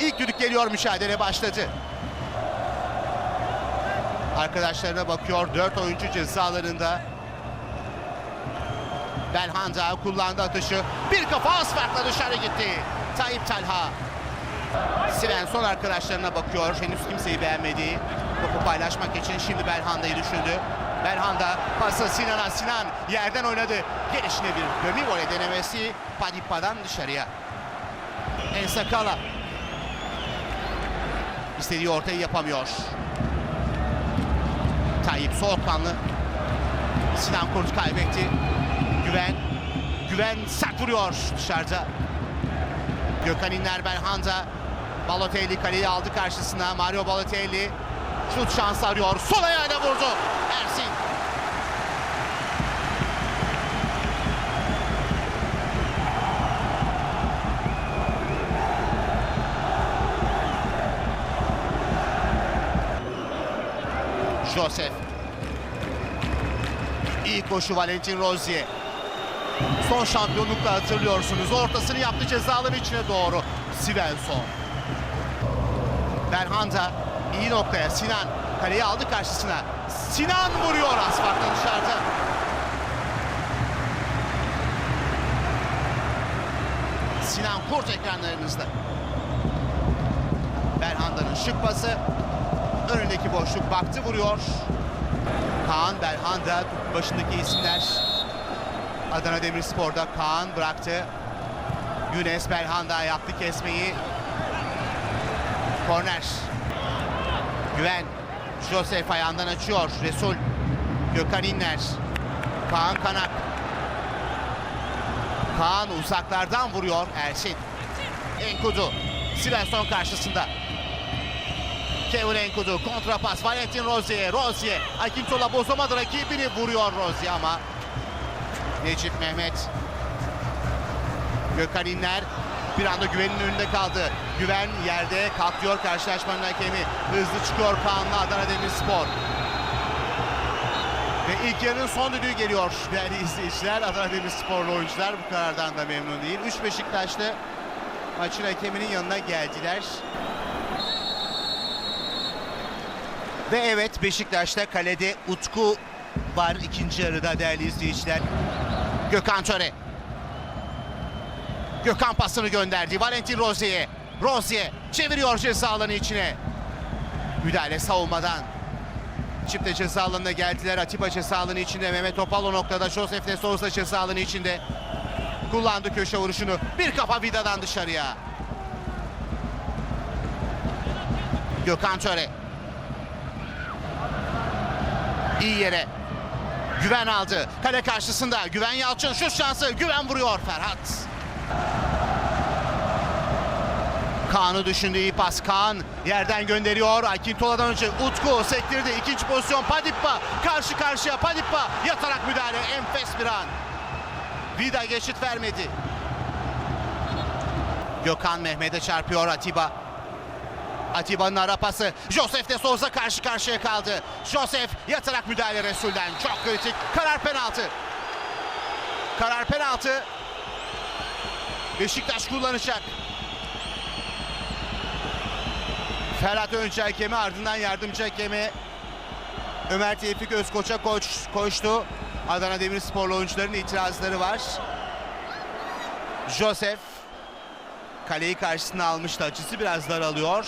İlk düdük geliyor mücadele başladı. Arkadaşlarına bakıyor. Dört oyuncu cezalarında. Belhanda kullandı atışı. Bir kafa az dışarı gitti. Tayyip Talha. Svensson arkadaşlarına bakıyor. Henüz kimseyi beğenmedi. Topu paylaşmak için şimdi Belhanda'yı düşündü. Belhanda pası Sinan'a. Sinan yerden oynadı. Gelişine bir dömi voley denemesi. Padipa'dan dışarıya. Ensakala. İstediği ortayı yapamıyor. Tayyip soğukkanlı. Sinan Kurt kaybetti. Güven. Güven sert vuruyor dışarıda. Gökhan İnler Belhanda. Balotelli kaleyi aldı karşısına. Mario Balotelli şut şansı arıyor. Sol ayağıyla vurdu. Ersin. Joseph. İyi koşu Valentin Rozier. Son şampiyonlukla hatırlıyorsunuz. Ortasını yaptı cezaların içine doğru. Svensson. Berhanda iyi noktaya. Sinan kaleyi aldı karşısına. Sinan vuruyor asfalttan dışarıda. Sinan Kurt ekranlarınızda. Berhanda'nın şık pası. Önündeki boşluk baktı vuruyor. Kaan Berhanda başındaki isimler. Adana Demirspor'da Kaan bıraktı. Günes Belhanda yaptı kesmeyi. Korner. Güven. Josef ayağından açıyor. Resul. Gökhan İnler. Kaan Kanak. Kaan uzaklardan vuruyor Ersin. Enkudu. Svensson karşısında. Kevin Enkudu kontrapas Valentin Rozier. Rozier. Akintola bozamadı rakibini vuruyor Rozier ama Necip Mehmet. Gökhan İnler bir anda Güven'in önünde kaldı. Güven yerde katlıyor karşılaşmanın hakemi. Hızlı çıkıyor Kaan'la Adana Demirspor. Ve ilk yarının son düdüğü geliyor değerli izleyiciler. Adana Demirsporlu oyuncular bu karardan da memnun değil. 3 Beşiktaşlı maçın hakeminin yanına geldiler. Ve evet Beşiktaş'ta kalede Utku var ikinci yarıda değerli izleyiciler. Gökhan Töre. Gökhan pasını gönderdi. Valentin Rozier'e. Rozier çeviriyor ceza alanı içine. Müdahale savunmadan. Çifte ceza alanına geldiler. Atiba ceza alanı içinde. Mehmet Topal o noktada. Josef de Souza ceza alanı içinde. Kullandı köşe vuruşunu. Bir kafa vidadan dışarıya. Gökhan Töre. İyi yere. Güven aldı. Kale karşısında. Güven Yalçın şut şansı. Güven vuruyor Ferhat. Kaan'ı düşündü iyi pas. Kaan yerden gönderiyor. Akintola'dan önce Utku sektirdi. İkinci pozisyon Padippa. Karşı karşıya Padippa. Yatarak müdahale. Enfes bir an. Vida geçit vermedi. Gökhan Mehmet'e çarpıyor Atiba. Atiba'nın ara pası. Josef de Souza karşı karşıya kaldı. Josef yatarak müdahale Resul'den. Çok kritik. Karar penaltı. Karar penaltı. Beşiktaş kullanacak. Ferhat Öncü hakemi ardından yardımcı hakemi Ömer Tevfik Özkoç'a koç, koştu. Adana Demirsporlu oyuncuların itirazları var. Josef kaleyi karşısına almıştı. Açısı biraz daralıyor.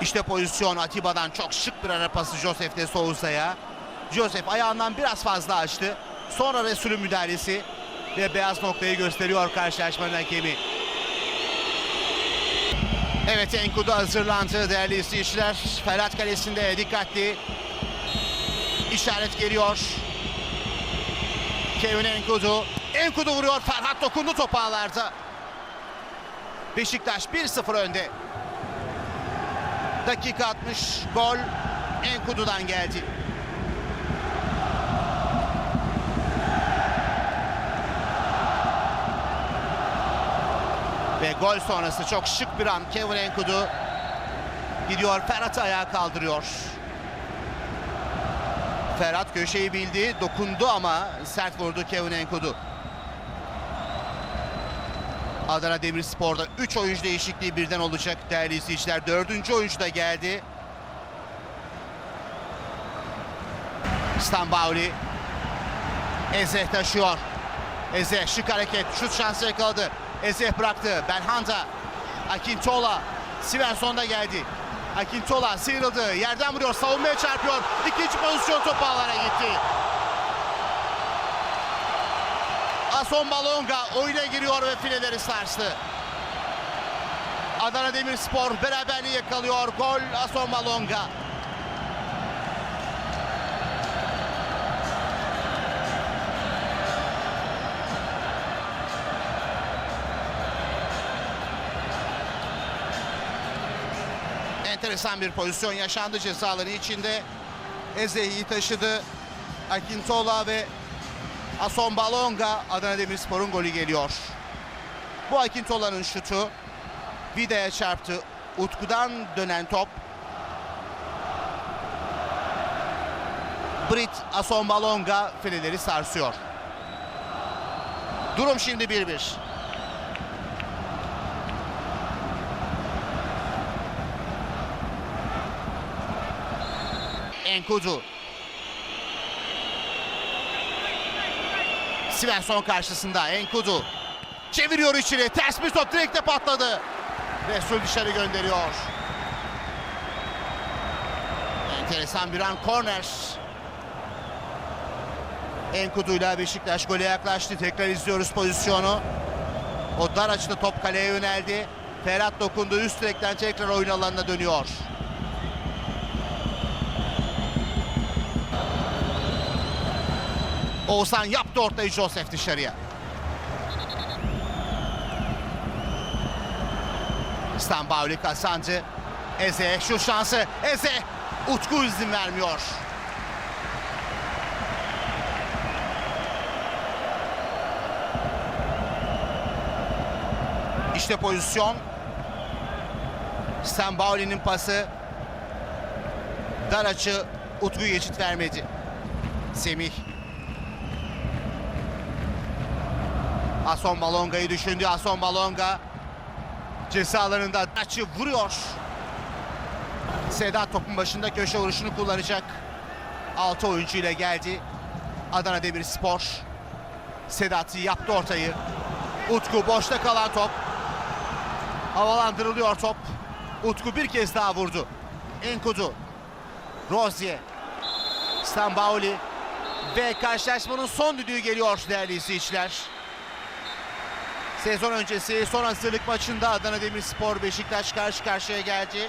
İşte pozisyon Atiba'dan çok şık bir ara pası Josef de Souza'ya. Josef ayağından biraz fazla açtı. Sonra Resul'ün müdahalesi ve beyaz noktayı gösteriyor karşılaşmanın hakemi. Evet Enkudu hazırlandı değerli izleyiciler. Ferhat Kalesi'nde dikkatli. İşaret geliyor. Kevin Enkudu. Enkudu vuruyor. Ferhat dokundu topu ağlarda. Beşiktaş 1-0 önde. Dakika 60 gol Enkudu'dan geldi. Ve gol sonrası çok şık bir an Kevin Enkudu gidiyor Ferhat'ı ayağa kaldırıyor. Ferhat köşeyi bildi, dokundu ama sert vurdu Kevin Enkudu. Adana Demirspor'da 3 oyuncu değişikliği birden olacak değerli izleyiciler. Dördüncü oyuncu da geldi. Stambauli. Eze taşıyor. Eze şık hareket. Şut şansı yakaladı. Eze bıraktı. Belhanda. Akintola. Svensson da geldi. Akintola sıyrıldı. Yerden vuruyor. Savunmaya çarpıyor. İkinci pozisyon topu ağlara gitti. Ason Balonga oyuna giriyor ve fileleri sarstı. Adana Demirspor beraberliği yakalıyor. Gol Ason Balonga. Enteresan bir pozisyon yaşandı cezaları içinde. Eze'yi taşıdı. Akintola ve Ason Balonga Adana Demirspor'un golü geliyor. Bu Akintola'nın şutu Vida'ya çarptı. Utku'dan dönen top. Brit Ason Balonga fileleri sarsıyor. Durum şimdi 1-1. Enkudu. Svensson karşısında Enkudu. Çeviriyor içeri. Ters bir top direkte patladı. Resul dışarı gönderiyor. Enteresan bir an korner. Enkudu'yla Beşiktaş gole yaklaştı. Tekrar izliyoruz pozisyonu. O dar açıda top kaleye yöneldi. Ferhat dokundu. Üst direkten tekrar oyun alanına dönüyor. Oğuzhan yaptı ortayı Joseph dışarıya. Stambauli kazandı. Eze şu şansı. Eze Utku izin vermiyor. İşte pozisyon. Stambauli'nin pası. Dar açı Utku geçit vermedi. Semih Ason Balonga'yı düşündü. Ason Balonga ceza alanında açı vuruyor. Sedat topun başında köşe vuruşunu kullanacak. 6 oyuncu ile geldi. Adana Demirspor. Sedat yaptı ortayı. Utku boşta kalan top. Havalandırılıyor top. Utku bir kez daha vurdu. Enkudu. Rozier. Stambauli. Ve karşılaşmanın son düdüğü geliyor değerli izleyiciler. Sezon öncesi son hazırlık maçında Adana Demirspor Beşiktaş karşı karşıya geldi.